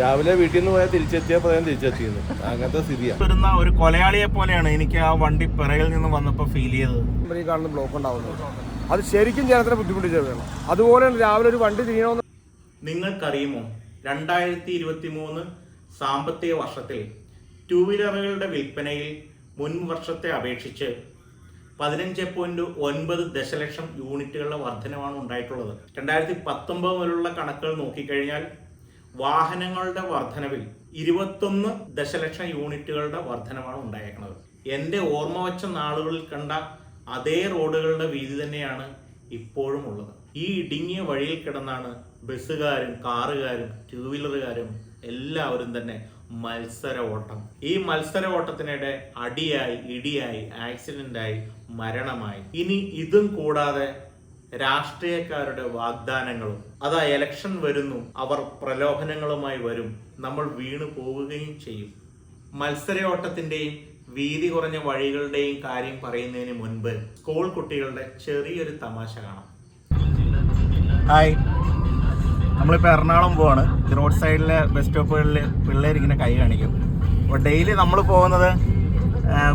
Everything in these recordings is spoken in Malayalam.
രാവിലെ വീട്ടിൽ നിന്ന് പോയാൽ തിരിച്ചെത്തിയപ്പോൾ ഞാൻ തിരിച്ചെത്തിയിരുന്നു അങ്ങനത്തെ സ്ഥിതിയാണ്. വരുന്ന ഒരു കൊലയാളിയെ പോലെയാണ് എനിക്ക് ആ വണ്ടി പിറകിൽ നിന്ന് വന്നപ്പോൾ ഫീൽ ചെയ്തത്. നമ്പർ ഈ കാണുന്ന ബ്ലോക്ക് ഉണ്ടാവുന്നത്. അത് ശരിക്കും ജനത്തിനെ ബുദ്ധിമുട്ടിച്ച വേണം അതുപോലെ രാവിലെ ഒരു വണ്ടി തിരിയണമെന്ന് നിങ്ങൾക്കറിയുമോ? രണ്ടായിരത്തി ഇരുപത്തി മൂന്ന് സാമ്പത്തിക വർഷത്തിൽ ടൂ വീലറുകളുടെ വിൽപ്പനയിൽ മുൻ വർഷത്തെ അപേക്ഷിച്ച് പതിനഞ്ച് പോയിന്റ് ഒൻപത് ദശലക്ഷം യൂണിറ്റുകളുടെ വർധനമാണ് ഉണ്ടായിട്ടുള്ളത്. രണ്ടായിരത്തി പത്തൊമ്പത് മുതലുള്ള കണക്കുകൾ നോക്കിക്കഴിഞ്ഞാൽ വാഹനങ്ങളുടെ വർധനവിൽ ഇരുപത്തൊന്ന് ദശലക്ഷം യൂണിറ്റുകളുടെ വർധനമാണ് ഉണ്ടായേക്കുന്നത്. എന്റെ ഓർമ്മ വച്ച നാളുകളിൽ കണ്ട അതേ റോഡുകളുടെ വീതി തന്നെയാണ് ഇപ്പോഴും ഉള്ളത്. ഈ ഇടുങ്ങിയ വഴിയിൽ കിടന്നാണ് ബസ്സുകാരും കാറുകാരും ടൂ വീലറുകാരും എല്ലാവരും തന്നെ മത്സര ഓട്ടം ഈ മത്സര ഓട്ടത്തിനിടെ അടിയായി ഇടിയായി ആക്സിഡന്റായി മരണമായി. ഇനി ഇതും കൂടാതെ രാഷ്ട്രീയക്കാരുടെ വാഗ്ദാനങ്ങളും അതാ എലക്ഷൻ വരുന്നു അവർ പ്രലോഭനങ്ങളുമായി വരും നമ്മൾ വീണു പോവുകയും ചെയ്യും. മത്സരയോട്ടത്തിന്റെയും വീതി കുറഞ്ഞ വഴികളുടെയും കാര്യം പറയുന്നതിന് മുൻപ് സ്കൂൾ കുട്ടികളുടെ ചെറിയൊരു തമാശ കാണാം. ഹായ് നമ്മളിപ്പോൾ എറണാകുളം പോവാണ്. റോഡ് സൈഡിലെ ബസ് സ്റ്റോപ്പുകളിൽ പിള്ളേർ ഇങ്ങനെ കൈ കാണിക്കും. അപ്പോൾ ഡെയിലി നമ്മൾ പോകുന്നത്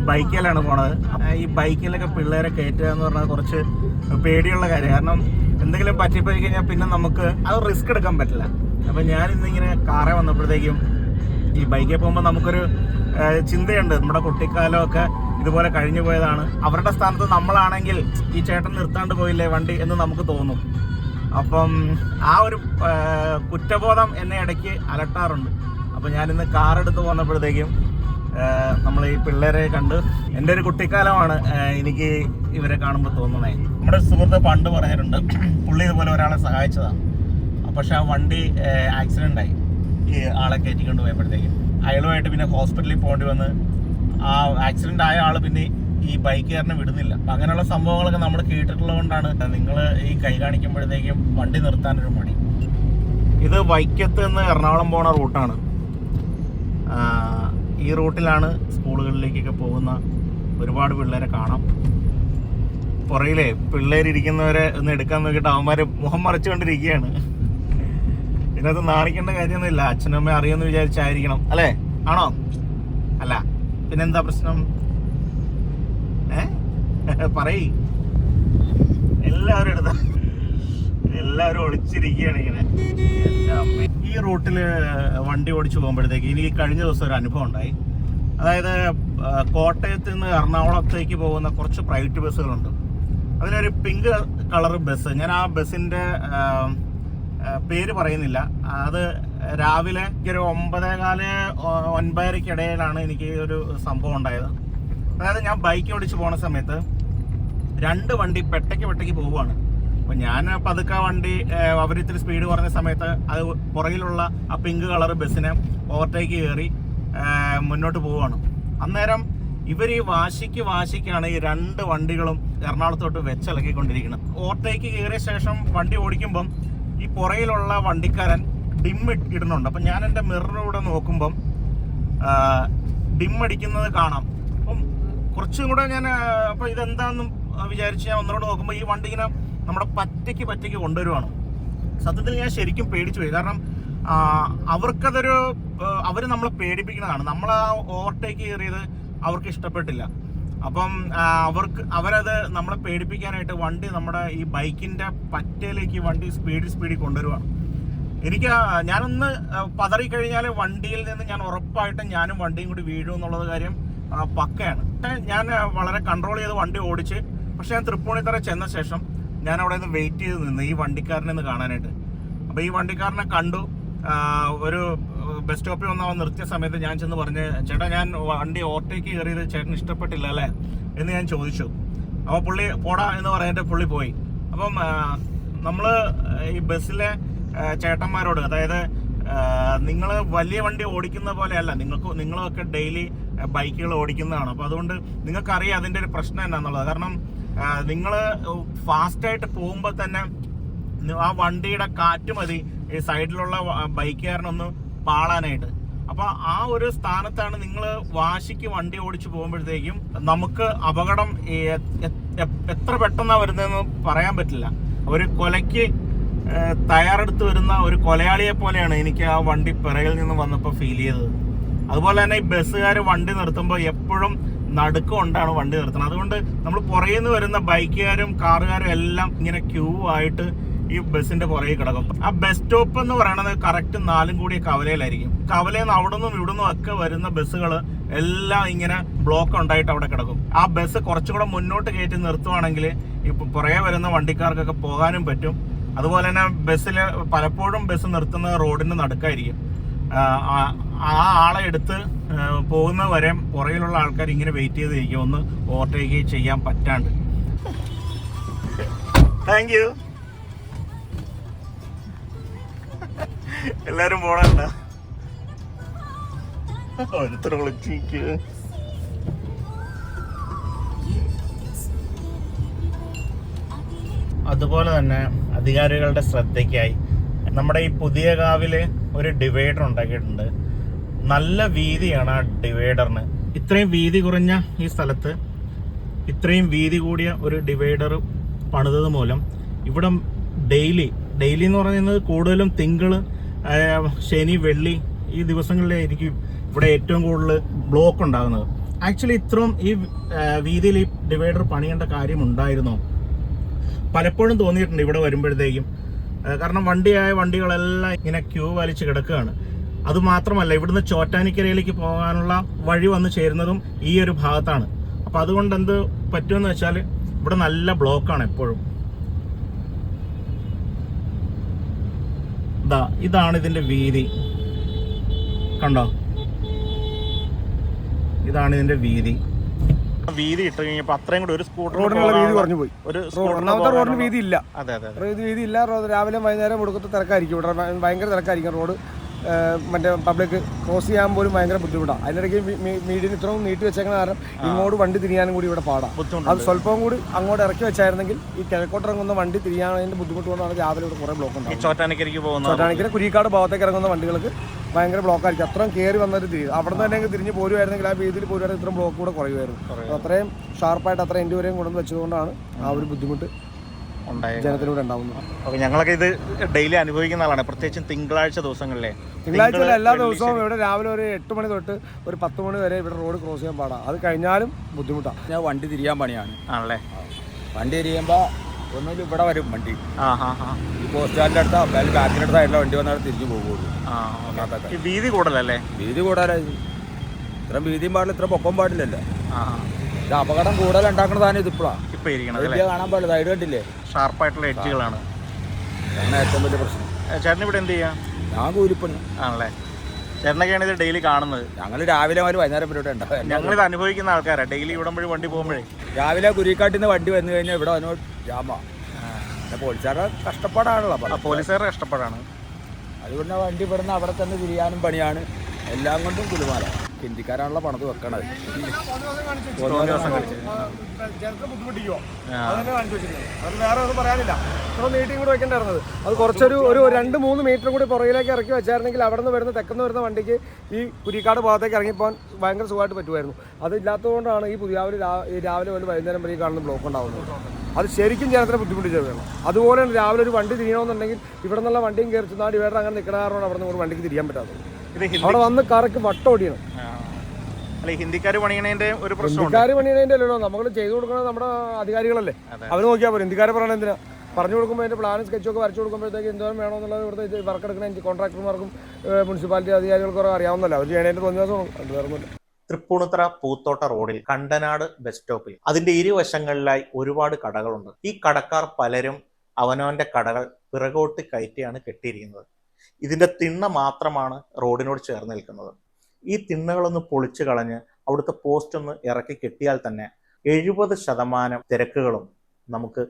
ബൈക്കിലാണ് പോണത്. ഈ ബൈക്കിലൊക്കെ പിള്ളേരെ കയറ്റുക എന്ന് പറഞ്ഞാൽ കുറച്ച് പേടിയുള്ള കാര്യം. കാരണം എന്തെങ്കിലും പറ്റിപ്പോയി കഴിഞ്ഞാൽ പിന്നെ നമുക്ക് അത് റിസ്ക് എടുക്കാൻ പറ്റില്ല. അപ്പം ഞാൻ ഇന്നിങ്ങനെ കാറേ വന്നപ്പോഴത്തേക്കും ഈ ബൈക്കിൽ പോകുമ്പോൾ നമുക്കൊരു ചിന്തയുണ്ട്. നമ്മുടെ കുട്ടിക്കാലമൊക്കെ ഇതുപോലെ കഴിഞ്ഞു പോയതാണ്. അവരുടെ സ്ഥാനത്ത് നമ്മളാണെങ്കിൽ ഈ ചേട്ടൻ നിർത്താണ്ട് പോയില്ലേ വണ്ടി എന്ന് നമുക്ക് തോന്നും. അപ്പം ആ ഒരു കുറ്റബോധം എന്നെ ഇടയ്ക്ക് അലട്ടാറുണ്ട്. അപ്പം ഞാനിന്ന് കാർ എടുത്ത് പോന്നപ്പോഴത്തേക്കും നമ്മൾ ഈ പിള്ളേരെ കണ്ട് എന്റെ ഒരു കുട്ടിക്കാലമാണ് എനിക്ക് ഇവരെ കാണുമ്പോൾ തോന്നുന്നത് നമ്മുടെ സുഹൃത്ത് പണ്ട് പറഞ്ഞിട്ടുണ്ട് പുള്ളി ഇതുപോലെ ഒരാളെ സഹായിച്ചതാണ് പക്ഷെ ആ വണ്ടി ആക്സിഡന്റ് ആയി ഈ ആളെ കയറ്റിക്കൊണ്ട് പോയപ്പോഴത്തേക്കും. അയാളുമായിട്ട് പിന്നെ ഹോസ്പിറ്റലിൽ പോകേണ്ടി വന്ന് ആ ആക്സിഡന്റ് ആയ ആൾ പിന്നെ ഈ ബൈക്കുകാരനെ വിടുന്നില്ല. അപ്പൊ അങ്ങനെയുള്ള സംഭവങ്ങളൊക്കെ നമ്മൾ കേട്ടിട്ടുള്ളത് കൊണ്ടാണ് നിങ്ങൾ ഈ കൈ കാണിക്കുമ്പോഴത്തേക്കും വണ്ടി നിർത്താനൊരു മടി. ഇത് വൈക്കത്ത് നിന്ന് എറണാകുളം പോണ റൂട്ടാണ്. ഈ റൂട്ടിലാണ് സ്കൂളുകളിലേക്കൊക്കെ പോകുന്ന ഒരുപാട് പിള്ളേരെ കാണാം. പുറയിലെ പിള്ളേരിരിക്കുന്നവരെ ഒന്ന് എടുക്കാൻ നോക്കിയിട്ട് അവന്മാര് മുഖം മറച്ചുകൊണ്ടിരിക്കുകയാണ്. ഇതിനകത്ത് നാണിക്കേണ്ട കാര്യമൊന്നുമില്ല. അച്ഛനും അമ്മയും അറിയുമെന്ന് വിചാരിച്ചായിരിക്കണം. അല്ലേ? ആണോ? അല്ല. പിന്നെന്താ പ്രശ്നം? ഏ? പറയ്. എല്ലാവരും എടുത്ത എല്ലാവരും ഒളിച്ചിരിക്കുകയാണ് ഇങ്ങനെ. ഈ റൂട്ടിൽ വണ്ടി ഓടിച്ച് പോകുമ്പോഴത്തേക്ക് എനിക്ക് കഴിഞ്ഞ ദിവസം ഒരു അനുഭവം ഉണ്ടായി. അതായത് കോട്ടയത്ത് നിന്ന് എറണാകുളത്തേക്ക് പോകുന്ന കുറച്ച് പ്രൈവറ്റ് ബസ്സുകളുണ്ട്. അതിലൊരു പിങ്ക് കളർ ബസ് ഞാൻ ആ ആ, പേര് പറയുന്നില്ല. അത് രാവിലെ ഒരു ഒമ്പതേകാൽ ഒൻപതരയ്ക്കിടയിലാണ് എനിക്ക് ഒരു സംഭവം ഉണ്ടായത്. അതായത് ഞാൻ ബൈക്ക് ഓടിച്ച് പോണ സമയത്ത് രണ്ട് വണ്ടി പെട്ടയ്ക്ക് പെട്ടയ്ക്ക് പോവുകയാണ്. അപ്പൊ ഞാൻ പതുക്കെ വണ്ടി അവരിത്തിരി സ്പീഡ് കുറഞ്ഞ സമയത്ത് അത് പുറകിലുള്ള ആ പിങ്ക് കളർ ബസ്സിനെ ഓവർടേക്ക് കയറി മുന്നോട്ട് പോവുകയാണ്. അന്നേരം ഇവർ ഈ വാശിക്ക് വാശിക്കാണ് ഈ രണ്ട് വണ്ടികളും എറണാകുളത്തോട്ട് വെച്ചിളക്കിക്കൊണ്ടിരിക്കുന്നത്. ഓവർടേക്ക് കയറിയ ശേഷം വണ്ടി ഓടിക്കുമ്പം ഈ പുറയിലുള്ള വണ്ടിക്കാരൻ ഡിം ഇടുന്നുണ്ട്. അപ്പം ഞാൻ എന്റെ മിററിലൂടെ നോക്കുമ്പം ഡിം അടിക്കുന്നത് കാണാം. അപ്പം കുറച്ചും കൂടെ ഞാൻ അപ്പോൾ ഇതെന്താണെന്നും വിചാരിച്ച് ഞാൻ ഒന്നുകൂടെ നോക്കുമ്പോൾ ഈ വണ്ടി ഇങ്ങനെ നമ്മുടെ പറ്റയ്ക്ക് പറ്റയ്ക്ക് കൊണ്ടുവരുവാണ്. സത്യത്തിൽ ഞാൻ ശരിക്കും പേടിച്ചു പോയി. കാരണം അവർക്കതൊരു അവർ നമ്മളെ പേടിപ്പിക്കുന്നതാണ്. നമ്മൾ ആ ഓവർടേക്ക് കയറിയത് അവർക്ക് ഇഷ്ടപ്പെട്ടില്ല. അപ്പം അവർക്ക് അവരത് നമ്മളെ പേടിപ്പിക്കാനായിട്ട് വണ്ടി നമ്മുടെ ഈ ബൈക്കിന്റെ പറ്റയിലേക്ക് വണ്ടി സ്പീഡിൽ സ്പീഡിൽ കൊണ്ടുവരുവാണ്. എനിക്ക് ഞാനൊന്ന് പതറി കഴിഞ്ഞാൽ വണ്ടിയിൽ നിന്ന് ഞാൻ ഉറപ്പായിട്ടും ഞാനും വണ്ടിയും കൂടി വീഴും എന്നുള്ളത് കാര്യം പക്കയാണ്. ഞാൻ വളരെ കൺട്രോൾ ചെയ്ത് വണ്ടി ഓടിച്ച് പക്ഷെ ഞാൻ തൃപ്പൂണിത്തറ ചെന്ന ശേഷം ഞാൻ അവിടെ നിന്ന് വെയിറ്റ് ചെയ്ത് നിന്ന് ഈ വണ്ടിക്കാരനെ ഒന്ന് കാണാനായിട്ട്. അപ്പോൾ ഈ വണ്ടിക്കാരനെ കണ്ടു. ഒരു ബസ് സ്റ്റോപ്പിൽ വന്ന് നിർത്തിയ സമയത്ത് ഞാൻ ചെന്ന് പറഞ്ഞ് ചേട്ടാ ഞാൻ വണ്ടി ഓവർടേക്ക് കയറിയത് ചേട്ടന് ഇഷ്ടപ്പെട്ടില്ല അല്ലേ? എന്ന് ഞാൻ ചോദിച്ചു. അപ്പോൾ പുള്ളി പോടാ എന്ന് പറഞ്ഞിട്ട് പുള്ളി പോയി. അപ്പം നമ്മൾ ഈ ബസ്സിലെ ചേട്ടന്മാരോട് അതായത് നിങ്ങൾ വലിയ വണ്ടി ഓടിക്കുന്ന പോലെയല്ല നിങ്ങൾക്ക് നിങ്ങളൊക്കെ ഡെയിലി ബൈക്കുകൾ ഓടിക്കുന്നതാണ്. അപ്പോൾ അതുകൊണ്ട് നിങ്ങൾക്കറിയാം അതിന്റെ ഒരു പ്രശ്നം എന്നാന്നുള്ളത്. കാരണം നിങ്ങൾ ഫാസ്റ്റായിട്ട് പോകുമ്പോൾ തന്നെ ആ വണ്ടിയുടെ കാറ്റ് മതി. ഈ സൈഡിലുള്ള ബൈക്കുകാരനൊന്ന് പാളാനായിട്ട്. അപ്പോൾ ആ ഒരു സ്ഥാനത്താണ് നിങ്ങൾ വാശിക്ക് വണ്ടി ഓടിച്ചു പോകുമ്പോഴത്തേക്കും നമുക്ക് അപകടം എത്ര പെട്ടെന്നാണ് വരുന്നതെന്ന് പറയാൻ പറ്റില്ല. ഒരു കൊലയ്ക്ക് തയ്യാറെടുത്ത് വരുന്ന ഒരു കൊലയാളിയെ പോലെയാണ് എനിക്ക് ആ വണ്ടി പിറകിൽ നിന്ന് വന്നപ്പോൾ ഫീൽ ചെയ്തത്. അതുപോലെ തന്നെ ഈ ബസ്സുകാർ വണ്ടി നിർത്തുമ്പോൾ എപ്പോഴും നടുക്കം ഉണ്ടാണ് വണ്ടി നിർത്തുന്നത്. അതുകൊണ്ട് നമ്മൾ പുറകിൽ നിന്ന് വരുന്ന ബൈക്കുകാരും കാറുകാരും എല്ലാം ഇങ്ങനെ ക്യൂ ആയിട്ട് ഈ ബസ്സിന്റെ പുറകെ കിടക്കും. ആ ബസ് സ്റ്റോപ്പ് എന്ന് പറയുന്നത് കറക്റ്റ് നാലും കൂടി കവലയിലായിരിക്കും. കവലയിൽ നിന്ന് അവിടെ നിന്നും ഇവിടെ നിന്നും ഒക്കെ വരുന്ന ബസ്സുകൾ എല്ലാം ഇങ്ങനെ ബ്ലോക്ക് ഉണ്ടായിട്ട് അവിടെ കിടക്കും. ആ ബസ് കുറച്ചും കൂടെ മുന്നോട്ട് കയറ്റി നിർത്തുവാണെങ്കിൽ ഇപ്പൊ പുറകെ വരുന്ന വണ്ടിക്കാർക്കൊക്കെ പോകാനും പറ്റും. അതുപോലെ തന്നെ ബസ്സിൽ പലപ്പോഴും ബസ് നിർത്തുന്നത് റോഡിന് നടുക്കായിരിക്കും. ആ, ആളെ എടുത്ത് പോകുന്ന വരെ പുറകിലുള്ള ആൾക്കാർ ഇങ്ങനെ വെയിറ്റ് ചെയ്തിരിക്കും. ഒന്ന് ഓവർടേക്ക് ചെയ്യാൻ പറ്റാണ്ട്. താങ്ക് യു എല്ലാരും പോണണ്ട. ഓരോരുത്തർ വിളിച്ചിരിക്കുക അതുപോലെ തന്നെ അധികാരികളുടെ ശ്രദ്ധയ്ക്കായി നമ്മുടെ ഈ പുതിയ കാവിൽ ഒരു ഡിവൈഡർ ഉണ്ടാക്കിയിട്ടുണ്ട്. നല്ല വീതിയാണ് ആ ഡിവൈഡറിന് ഇത്രയും വീതി കുറഞ്ഞ ഈ സ്ഥലത്ത് ഇത്രയും വീതി കൂടിയ ഒരു ഡിവൈഡർ പണിതത് മൂലം ഇവിടെ ഡെയിലി ഡെയിലി എന്ന് പറയുന്നത് കൂടുതലും തിങ്കൾ ശനി വെള്ളി ഈ ദിവസങ്ങളിലായിരിക്കും ഇവിടെ ഏറ്റവും കൂടുതൽ ബ്ലോക്ക് ഉണ്ടാകുന്നത്. ആക്ച്വലി ഇത്രയും ഈ വീതിയിൽ ഈ ഡിവൈഡർ പണിയേണ്ട കാര്യം ഉണ്ടായിരുന്നോ. പലപ്പോഴും തോന്നിയിട്ടുണ്ട് ഇവിടെ വരുമ്പോഴത്തേക്കും. കാരണം വണ്ടിയായ വണ്ടികളെല്ലാം ഇങ്ങനെ ക്യൂ വലിച്ചു കിടക്കുകയാണ്. അതുമാത്രമല്ല ഇവിടുന്ന് ചോറ്റാനിക്കരയിലേക്ക് പോകാനുള്ള വഴി വന്നു ചേരുന്നതും ഈ ഒരു ഭാഗത്താണ്. അപ്പോൾ അതുകൊണ്ട് എന്ത് പറ്റുമെന്ന് വെച്ചാൽ ഇവിടെ നല്ല ബ്ലോക്കാണ് എപ്പോഴും. ഇതാ ഇതാണ് ഇതിന്റെ വീതി. കണ്ടോ? ഇതാണ് ഇതിന്റെ വീതി. വീതി ഇട്ട് കഴിഞ്ഞപ്പോ അത്രയും കൂടി ഒരു സ്കൂട്ടർ റോഡിനുള്ള വീതി കുറഞ്ഞു പോയി. ഒരു ഒന്നാമത്തെ റോഡിന് വീതി ഇല്ല. അതെ അതെ റോഡ് വീതി ഇല്ല. റോഡ് രാവിലെ വൈകുന്നേരം കൊടുക്കത്ത് തിരക്കായിരിക്കും. ഇവിടെ ഭയങ്കര തിരക്കായിരിക്കും. റോഡ് മറ്റേ പബ്ലിക് ക്രോസ് ചെയ്യാൻ പോലും ഭയങ്കര ബുദ്ധിമുട്ടാണ്. അതിനിടയ്ക്ക് മീഡിയൻ ഇത്രയും നീട്ടി വെച്ചേക്കുന്ന കാരണം ഇങ്ങോട്ട് വണ്ടി തിരിയാനും കൂടി ഇവിടെ പാടാം. അത് സ്വല്പം കൂടി അങ്ങോട്ട് ഇറക്കി വെച്ചായിരുന്നെങ്കിൽ ഈ കിഴക്കോട്ടിറങ്ങുന്ന വണ്ടി തിരിയാനതിന്റെ ബുദ്ധിമുട്ട് കൊണ്ടാണ് രാവിലെ ഇവിടെ കുറേ ബ്ലോക്ക് ഉണ്ടാവും ചോറ്റാനിക്കരിക്ക് പോകുന്നത് ചോട്ടാണിക്കര കുരിക്കാട് ഭാഗത്തേക്ക് ഇറങ്ങുന്ന വണ്ടികൾക്ക് ഭയങ്കര ബ്ലോക്ക് ആയിരിക്കും. അത്രയും കയറി വന്നൊരു തിരിയും അവിടെ നിന്ന് തന്നെ തിരിഞ്ഞ് പോരുമായിരുന്നെങ്കിൽ ആ വീതിയിൽ പോരുവാണെങ്കിൽ ഇത്രയും ബ്ലോക്ക് കൂടെ കുറയുമായിരുന്നു. അത്രയും ഷാർപ്പായിട്ട് അത്രയും എന്റെ വരെയും കൊണ്ടുവന്ന് വെച്ചതുകൊണ്ടാണ് ആ ഒരു ബുദ്ധിമുട്ട് ജനത്തിലൂടെ ഉണ്ടാവുന്നത്. ഓക്കെ ഞങ്ങളൊക്കെ ഇത് ഡെയിലി അനുഭവിക്കുന്ന ആളാണ്. പ്രത്യേകിച്ചും തിങ്കളാഴ്ച ദിവസങ്ങളിലെ. തിങ്കളാഴ്ച എല്ലാ ദിവസവും ഇവിടെ രാവിലെ ഒരു എട്ട് മണി തൊട്ട് ഒരു പത്ത് മണി വരെ ഇവിടെ റോഡ് ക്രോസ് ചെയ്യാൻ പാടാം. അത് കഴിഞ്ഞാലും ബുദ്ധിമുട്ടാണ് ഞാൻ വണ്ടി തിരിയാൻ പണിയാണ്. ആണല്ലേ? വണ്ടി തിരിയുമ്പോൾ ഒന്നുമില്ല ഇവിടെ വരും വണ്ടി. ഈ പോസ്റ്റ് സ്റ്റാൻഡിന്റെ അടുത്തോ അല്ലെങ്കിൽ ബാക്കിന്റെ അടുത്ത സൈഡിലെ വണ്ടി വന്നാൽ തിരിച്ചു പോകുള്ളൂ. ഒന്നാമത്തെ വീതി കൂടുതലല്ലേ? വീതി കൂടാനായി ഇത്ര വീതിയും പാടില്ല ഇത്ര പൊക്കം പാടില്ലല്ലോ. ഇത് അപകടം കൂടുതൽ ഉണ്ടാക്കുന്ന സാധനം ഇതിപ്പോഴാണ് ഇപ്പൊ ഇരിക്കണത് കാണാൻ പാടില്ല. സൈഡ് കണ്ടില്ലേ? ഷാർപ്പായിട്ടുള്ള എഡ്ജുകളാണ്. അങ്ങനെ ഏറ്റവും വലിയ പ്രശ്നം. ചേട്ടൻ ഇവിടെ എന്ത് ചെയ്യാ? ഞാൻ കൂലിപ്പണി. ആണല്ലേ? ചേട്ടനൊക്കെയാണ് ഇത് ഡെയിലി കാണുന്നത്. ഞങ്ങൾ രാവിലെ മുതൽ വൈകുന്നേരം പരിപാടി ഉണ്ടാവും. ഇത് അനുഭവിക്കുന്ന ആൾക്കാരാണ് ഡെയിലി ഇവിടം വഴി വണ്ടി പോകുമ്പോഴേ. രാവിലെ കുരിക്കാട്ടിൽ നിന്ന് വണ്ടി വന്നു കഴിഞ്ഞാൽ ഇവിടെ വന്നു ജാമാ. പോലീസുകാരുടെ കഷ്ടപ്പാടാണല്ലോ. പോലീസുകാരുടെ കഷ്ടപ്പാടാണ്. അതുകൊണ്ട് വണ്ടി ഇവിടുന്ന് അവിടെ തന്നെ തിരിയാനും പണിയാണ്. എല്ലാം കൊണ്ടും കുലുമാല. ഹിന്ദിക്കാരാണല്ലോ പണത് വെക്കണത്. അത് കുറച്ചൊരു ഒരു രണ്ട് മൂന്ന് മീറ്റർ കൂടി പുറകിലേക്ക് ഇറക്കി വെച്ചായിരുന്നെങ്കിൽ അവിടെ നിന്ന് വരുന്ന തെക്കുന്ന വരുന്ന വണ്ടിക്ക് ഈ കുരിക്കാട് ഭാഗത്തേക്ക് ഇറങ്ങിപ്പോകാൻ ഭയങ്കര സുഖമായിട്ട് പറ്റുമായിരുന്നു. അതില്ലാത്തതുകൊണ്ടാണ് ഈ പുതിയാവിൽ രാവിലെ വന്ന് രാവിലെ മുതൽ വൈകുന്നേരം വരെ ഈ കാണുന്ന ബ്ലോക്ക് ഉണ്ടാവുന്നത്. അത് ശരിക്കും ജനത്തിനെ ബുദ്ധിമുട്ടിച്ച വേണം. അതുപോലെ തന്നെ രാവിലെ ഒരു വണ്ടി തിരിയണമെന്നുണ്ടെങ്കിൽ ഇവിടെ നിന്നുള്ള വണ്ടിയും കയറി ചെന്നാൽ ഡിവൈഡർ അങ്ങനെ നിൽക്കുന്ന കാരണം അവിടെ നിന്ന് വണ്ടിക്ക് തിരിയാൻ പറ്റാത്തത്. ഇത് അവിടെ വന്ന് കറക്ക് വട്ടം ഓടിയണം. ആ. അല്ല ഹിന്ദിക്കാർ പണിയണതിന്റെ ഒരു പ്രശ്നം ഹിന്ദിക്കാർ അല്ലല്ലോ നമ്മൾ ചെയ്തു കൊടുക്കുന്നത് നമ്മുടെ അധികാരികളല്ലേ. അവർ അവർ നോക്കിയാൽ പോലും ഹിന്ദിക്കാരെ പറയണത് എന്തിനാ? പറഞ്ഞു കൊടുക്കുമ്പോൾ അതിന്റെ പ്ലാനും സ്കെച്ചൊക്കെ വരച്ചു കൊടുക്കുമ്പോഴത്തേക്ക് എന്തോരം വേണമെന്നുള്ളത് ഇവിടുത്തെ വർക്ക് എടുക്കുന്ന കോൺട്രാക്ടർമാർക്കും മുനിസിപ്പാലിറ്റി അധികാരികൾക്കും അറിയാവുന്നല്ലോ അവർ ചെയ്യണേന്റെ തോന്നിയാസം അത് തൃപ്പൂണിത്തറ പൂത്തോട്ട റോഡിൽ കണ്ടനാട് ബസ് സ്റ്റോപ്പിൽ. അതിന്റെ ഇരുവശങ്ങളിലായി ഒരുപാട് കടകളുണ്ട്. ഈ കടക്കാർ പലരും അവനവന്റെ കടകൾ പിറകോട്ട് കയറ്റിയാണ് കെട്ടിയിരിക്കുന്നത്. ഇതിന്റെ തിണ്ണ മാത്രമാണ് റോഡിനോട് ചേർന്ന് നിൽക്കുന്നത്. ഈ തിണ്ണകളൊന്ന് പൊളിച്ചു കളഞ്ഞ് അവിടുത്തെ പോസ്റ്റ് ഒന്ന് ഇറക്കി കെട്ടിയാൽ തന്നെ എഴുപത് ശതമാനം തിരക്കുകളും നമുക്ക്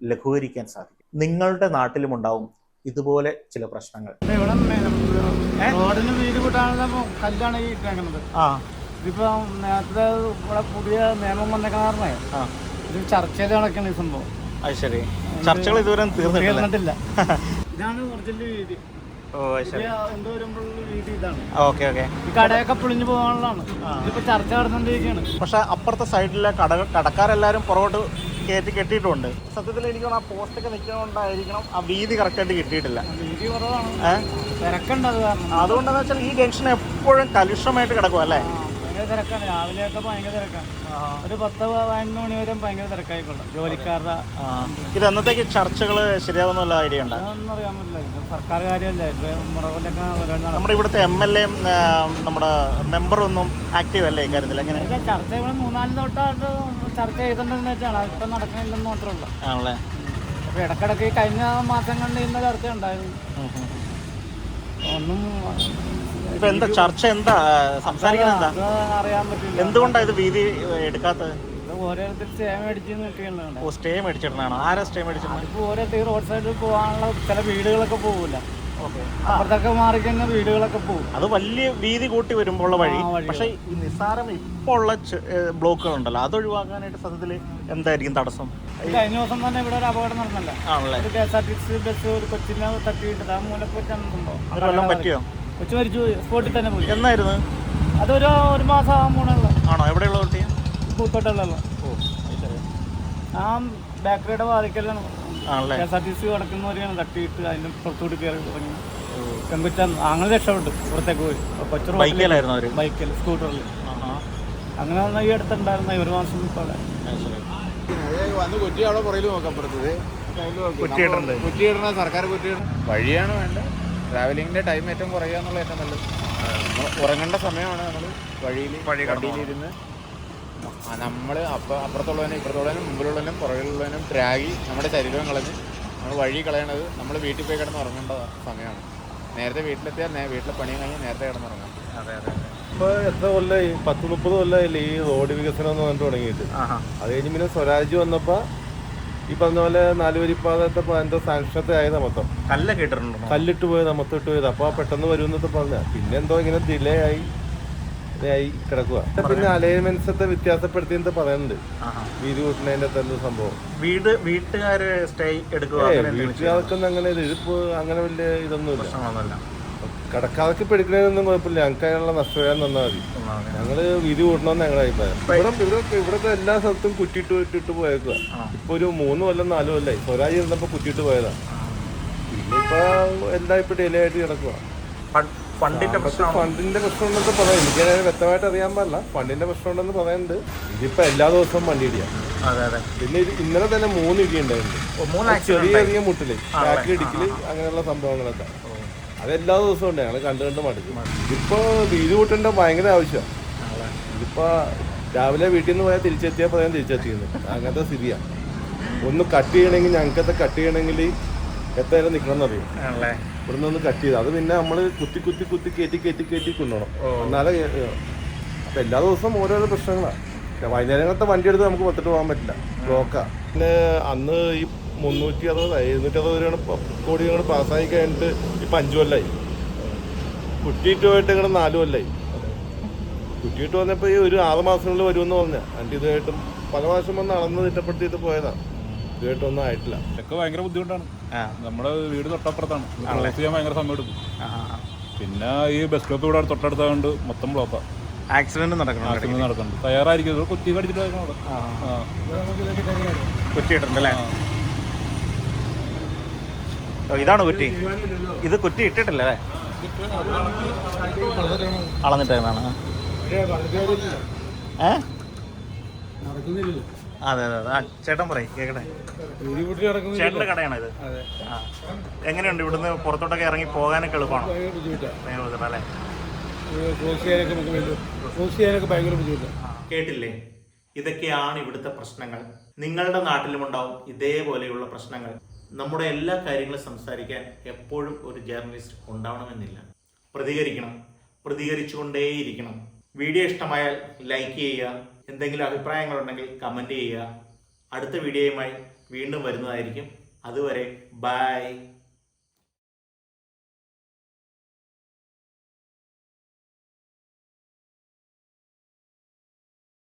ലഘൂകരിക്കാൻ സാധിക്കും. നിങ്ങളുടെ നാട്ടിലും ഉണ്ടാവും ഇതുപോലെ ചില പ്രശ്നങ്ങൾ. റോഡിന് വീട് കൂട്ടാനുള്ള കല്ലാണ് ഈ ഇതിപ്പോ നേരത്തെ ഇവിടെ പുതിയ നിയമം വന്ന കാരണേ ഇത് ചർച്ചയിൽ നടക്കണ ഈ സംഭവം. അത് ശരി. ചർച്ചകൾ ഇതുവരെ തീർന്നിട്ടില്ല. തീർന്നിട്ടില്ല. ഇതാണ് ഒറിജിനൽ ഓ അത് ശരി. ഇത് എന്തോ വരുമ്പോഴുള്ള വീതി ഇതാണ്. Okay okay. ഈ കടയൊക്കെ പൊളിഞ്ഞു പോകാനുള്ളതാണ്. ഇതിപ്പോ ചർച്ച നടന്നുകൊണ്ടിരിക്കുകയാണ്. പക്ഷെ അപ്പുറത്തെ സൈഡിലെ കട കടക്കാരെല്ലാരും പുറകോട്ട് കയറ്റി കെട്ടിയിട്ടുണ്ട്. സത്യത്തിൽ എനിക്ക് തോന്നുന്നു ആ പോസ്റ്റൊക്കെ നിൽക്കുന്നതുകൊണ്ടായിരിക്കണം ആ വീതി കറക്റ്റായിട്ട് കിട്ടിയിട്ടില്ല. വീതി കുറവാണ്. ഏഹ് തിരക്കുണ്ടത് കാരണം. അതുകൊണ്ടെന്ന് വെച്ചാൽ ഈ ജംഗ്ഷൻ എപ്പോഴും കലുഷമായിട്ട് കിടക്കും അല്ലേ? ഭയങ്കര തിരക്കാണ്. രാവിലെയൊക്കെ ഭയങ്കര തിരക്കാണ്. ഒരു പത്ത് പതിനൊന്ന് മണി വരെ ഭയങ്കര തിരക്കായിക്കൊള്ളാം. ജോലിക്കാരുടെ. ഇത് അന്നത്തേക്ക് ചർച്ചകൾ ശരിയാവുന്നുള്ള ഐഡിയ ഉണ്ട്? അതൊന്നും അറിയാൻ പറ്റില്ല. ഇത് സർക്കാർ കാര്യമല്ല? ഇത് നടക്കും. നമ്മുടെ ഇവിടുത്തെ എം എൽ എയും നമ്മുടെ മെമ്പറൊന്നും ആക്റ്റീവ് അല്ലേ ഇക്കാര്യത്തിൽ ഇതൊക്കെ ചർച്ച ഇവിടെ മൂന്നാൽ തൊട്ടായിട്ട് ചർച്ച ചെയ്തിട്ടുണ്ടെന്ന് വെച്ചാണ്. ഇപ്പം നടക്കണില്ലെന്ന് മാത്രമേ ആണല്ലേ? അപ്പോൾ ഇടക്കിടക്ക് കഴിഞ്ഞ മാസം കണ്ടിരുന്ന ചർച്ച ഉണ്ടായിരുന്നു ഒന്നും ഇപ്പൊ എന്താ ചർച്ച എന്താ? സംസാരിക്കുന്നത് എന്താ? അറിയാൻ പറ്റില്ല. എന്തുകൊണ്ടാണ് ഇത് വീതി എടുക്കാത്തത്? ഓരോരുത്തർ സ്റ്റേ മേടിച്ച് നിൽക്കുന്നുണ്ട്. ഓ സ്റ്റേ മേടിച്ചിടണാണോ ആരാ സ്റ്റേ മേടിച്ചിടണം ഇപ്പോൾ ഓരോരുത്തർ ഈ റോഡ് സൈഡിൽ പോകാനുള്ള ചില വീടുകളൊക്കെ പോകില്ല അപ്പുറത്തൊക്കെ വീടുകളൊക്കെ പോകും അത് വലിയ വീതി കൂട്ടി വരുമ്പോൾ വഴി. പക്ഷെ ഈ നിസ്സാരം ഇപ്പോൾ ഉള്ള ബ്ലോക്കുകൾ ഉണ്ടല്ലോ അത് ഒഴിവാക്കാനായിട്ട് സത്യത്തിൽ എന്തായിരിക്കും തടസ്സം? കഴിഞ്ഞ ദിവസം തന്നെ ഇവിടെ ഒരു അപകടം നടന്നല്ലേ. ആണല്ലേ? K S R T C bus ഒരു കൊച്ചിനെ തട്ടിയിട്ട് ആ കൊല്ലം പറ്റിയോ? കൊച്ചു മരിച്ചു സ്പോട്ടിൽ തന്നെ പോയി. എന്നായിരുന്നു? അതൊരു ഒരു മാസം ആകുമ്പോഴുള്ള ആണോ? എവിടെയുള്ള കുട്ടി? പൂത്തോട്ടുള്ള ഓ. ആ ബേക്കറിയുടെ വാതിക്കലാണ് ആണല്ലേ? K S R T C കിടക്കുന്നവരെയാണ് തട്ടിയിട്ട് അതിന് പുറത്തോട്ട് കയറി തുടങ്ങി പെൺകുച്ച അങ്ങനെ രക്ഷപ്പെട്ടു പുറത്തേക്ക് പോയി. കൊച്ചു ബൈക്കിലായിരുന്നു അവർ? ബൈക്കിൽ സ്കൂട്ടറിൽ ആഹാ. അങ്ങനെ വന്ന ഈ അടുത്തുണ്ടായിരുന്ന ഒരു മാസം ഇപ്പോഴെ വന്ന് കുറ്റി അവിടെ പുറകിൽ നോക്കപ്പുറത്തത് കുറ്റിയിട്ടുണ്ട്. കുറ്റിയിടണ? സർക്കാർ കുറ്റിയിടണം? വഴിയാണ് വേണ്ടത്. ട്രാവലിങ്ങിന്റെ ടൈം ഏറ്റവും കുറയുക എന്നുള്ള ഏറ്റവും നല്ലത്. നമ്മൾ ഉറങ്ങേണ്ട സമയമാണ് നമ്മൾ വഴിയിൽ വഴി വണ്ടിയിലിരുന്ന് നമ്മൾ അപ്പം അപ്പുറത്തുള്ളവനും ഇപ്പുറത്തുള്ളവനും മുമ്പിലുള്ളവനും പുറകിലുള്ളവനും ട്രാഗി നമ്മുടെ ശരീരം കളഞ്ഞ് നമ്മൾ വഴി കളയണത് നമ്മൾ വീട്ടിൽ പോയി കിടന്ന് ഉറങ്ങേണ്ട സമയമാണ്. നേരത്തെ വീട്ടിലെത്തിയാൽ നേ- വീട്ടിലെ പണിയും കഴിഞ്ഞ് നേരത്തെ കിടന്നുറങ്ങാം അതെ അതെ അതെ. ഇപ്പൊ എത്ര കൊല്ലായി? പത്ത് മുപ്പത് കൊല്ലായില്ലേ ഈ റോഡ് വികസനം എന്ന് പറഞ്ഞു തുടങ്ങിയിട്ട്. അത് കഴിഞ്ഞ് പിന്നെ സ്വരാജ് വന്നപ്പോ ഈ പറഞ്ഞ പോലെ നാലുവരിപ്പാതത്തെ എന്തോ സാങ്ഷനത്തെ ആയത് മൊത്തം. കല്ലൊക്കെ ഇട്ടിട്ടുണ്ടോ കല്ലിട്ട് പോയത് മൊത്തം ഇട്ട് പോയത്. അപ്പൊ പെട്ടെന്ന് വരുമെന്നൊക്കെ പറഞ്ഞ. പിന്നെ എന്തോ ഇങ്ങനെ ഡിലേ ആയി. ആയി കിടക്കുക പിന്നെ അലൈൻമെന്റ്സത്തെ വ്യത്യാസപ്പെടുത്തിയെന്ന് പറയുന്നുണ്ട്. വീട് വീതി കൂട്ടുന്നതിന്റെ തന്നെ സംഭവം. വീട് വീട്ടുകാര് സ്റ്റേ എടുക്കുക വീട്ടുകാർക്കൊന്നും അങ്ങനെ ഇത് ഇതിപ്പോ അങ്ങനെ വലിയ ഇതൊന്നുമില്ല. കടക്കാർക്ക് ഇപ്പൊ എടുക്കുന്നതിനൊന്നും കുഴപ്പമില്ല. ഞങ്ങൾക്ക് അതിനുള്ള നഷ്ടപരിഹാരം തന്നാൽ മതി. ഞങ്ങൾ വീതി കൂട്ടണമെന്ന് ഞങ്ങളുടെ അഭിപ്രായം. ഇവിടെ ഇവിടെ ഇവിടുത്തെ എല്ലാ സ്ഥലത്തും കുറ്റിട്ട് ഇട്ടിട്ട് പോയേക്കുക ഇപ്പൊ ഒരു മൂന്ന് കൊല്ലം നാല് കൊല്ലായി. സ്വരാജ് ഇരുന്നപ്പോ കുറ്റിട്ട് പോയതാ. പിന്നെ ഇപ്പൊ എല്ലാം ഇപ്പൊ ഡിലേ ആയിട്ട് കിടക്കുക ഫണ്ട്- ഫണ്ടിന്റെ പ്രശ്നം ഫണ്ടിന്റെ പ്രശ്നം ഉണ്ടെന്ന് പറയാം. എനിക്ക് വ്യക്തമായിട്ട് അറിയാൻ പാടില്ല. ഫണ്ടിന്റെ പ്രശ്നം ഉണ്ടെന്ന് പറയുന്നുണ്ട് ഇതിപ്പോ എല്ലാ ദിവസവും വണ്ടി ഇടിയാ. പിന്നെ ഇന്നലെ തന്നെ മൂന്ന് ഇടി ഉണ്ടായിട്ടുണ്ട് മൂന്ന് ചെറിയ ചെറിയ മുട്ടിൽ. ബാക്കിൽ ഇടിക്കൽ അങ്ങനെയുള്ള സംഭവങ്ങളൊക്കെ. അതെല്ലാ ദിവസവും ഉണ്ട്. ഞങ്ങൾ കണ്ടു കണ്ട് മടുക്കും. ഇപ്പോൾ വീതി കൂട്ടേണ്ട ഭയങ്കര ആവശ്യമാണ് ഇതിപ്പോ രാവിലെ വീട്ടിൽ നിന്ന് പോയാൽ തിരിച്ചെത്തിയപ്പോൾ ഞാൻ തിരിച്ചെത്തിയിരുന്നു അങ്ങനത്തെ സ്ഥിതിയാണ് ഒന്ന് കട്ട് ചെയ്യണമെങ്കിൽ ഞങ്ങൾക്കത്തെ കട്ട് ചെയ്യണമെങ്കിൽ എത്ര നേരം നിൽക്കണം എന്നറിയും ഇവിടെ ഇവിടുന്ന് ഒന്ന് കട്ട് ചെയ്ത്. അത് പിന്നെ നമ്മൾ കുത്തി കുത്തി കുത്തി കയറ്റി കയറ്റി കയറ്റി കൊണ്ടുപോകണം എന്നാലേ അപ്പം എല്ലാ ദിവസവും ഓരോരോ പ്രശ്നങ്ങളാണ് വൈകുന്നേരങ്ങളത്തെ വണ്ടി എടുത്ത് നമുക്ക് പത്തിട്ട് പോകാൻ പറ്റില്ല. ബ്ലോക്കാ. പിന്നെ അന്ന് ഈ മുന്നൂറ്റി അറുപത് എഴുന്നൂറ്റി അറുപത് രൂപയാണ് കോടി ഞങ്ങൾ പാസ്സായി കഴിഞ്ഞിട്ട് ഇപ്പം അഞ്ചു കൊല്ലായി. കുറ്റിയിട്ട് പോയിട്ട് ഇങ്ങനെ നാല് കൊല്ലായി. കുറ്റിയിട്ട് വന്നപ്പോൾ ഈ ഒരു ആറ് മാസത്തിനുള്ളിൽ വരുമെന്ന് പറഞ്ഞാൽ അതിന്റെ ഇതായിട്ടും പല പ്രാവശ്യം വന്ന് അളന്ന് തിട്ടപ്പെടുത്തിയിട്ട് പോയതാണ് ഇതായിട്ടൊന്നും ആയിട്ടില്ല. ഇതൊക്കെ ഭയങ്കര ബുദ്ധിമുട്ടാണ്. ആ. നമ്മുടെ വീട് തൊട്ടപ്പുറത്താണ്. ചെയ്യാൻ ഭയങ്കര സമയം എടുക്കും. പിന്നെ ഈ ബസ് സ്റ്റോപ്പ് ഇവിടെ തൊട്ടടുത്തായതുകൊണ്ട് മൊത്തം ബ്ലോക്കാണ് ആക്സിഡന്റ് നടക്കുന്നുണ്ട് തയ്യാറായിരിക്കും. കുത്തി കടിച്ചിട്ട് ആ. കുറ്റിയിട്ടുണ്ട് അല്ലേ? ഇതാണ് കുറ്റി. ഇത് കുറ്റി ഇട്ടിട്ടില്ലേ? അല്ലേ അളന്നിട്ടാണ് ഏ? അതെ അതെ അതെ. ആ ചേട്ടൻ പറയും കേക്കട്ടെ. ചേട്ടന്റെ കടയാണ് ഇത്. ആ. എങ്ങനെയുണ്ട് ഇവിടുന്ന് പുറത്തോട്ടൊക്കെ ഇറങ്ങി പോകാനൊക്കെ എളുപ്പമാണോ? അല്ലേ? കേട്ടില്ലേ? ഇതൊക്കെയാണ് ഇവിടുത്തെ പ്രശ്നങ്ങൾ. നിങ്ങളുടെ നാട്ടിലും ഉണ്ടാവും ഇതേപോലെയുള്ള പ്രശ്നങ്ങൾ. നമ്മുടെ എല്ലാ കാര്യങ്ങളും സംസാരിക്കാൻ എപ്പോഴും ഒരു ജേർണലിസ്റ്റ് ഉണ്ടാവണമെന്നില്ല. പ്രതികരിക്കണം പ്രതികരിച്ചുകൊണ്ടേയിരിക്കണം. വീഡിയോ ഇഷ്ടമായാൽ ലൈക്ക് ചെയ്യുക എന്തെങ്കിലും അഭിപ്രായങ്ങളുണ്ടെങ്കിൽ കമന്റ് ചെയ്യുക. അടുത്ത വീഡിയോയുമായി വീണ്ടും വരുന്നതായിരിക്കും. അതുവരെ ബൈ.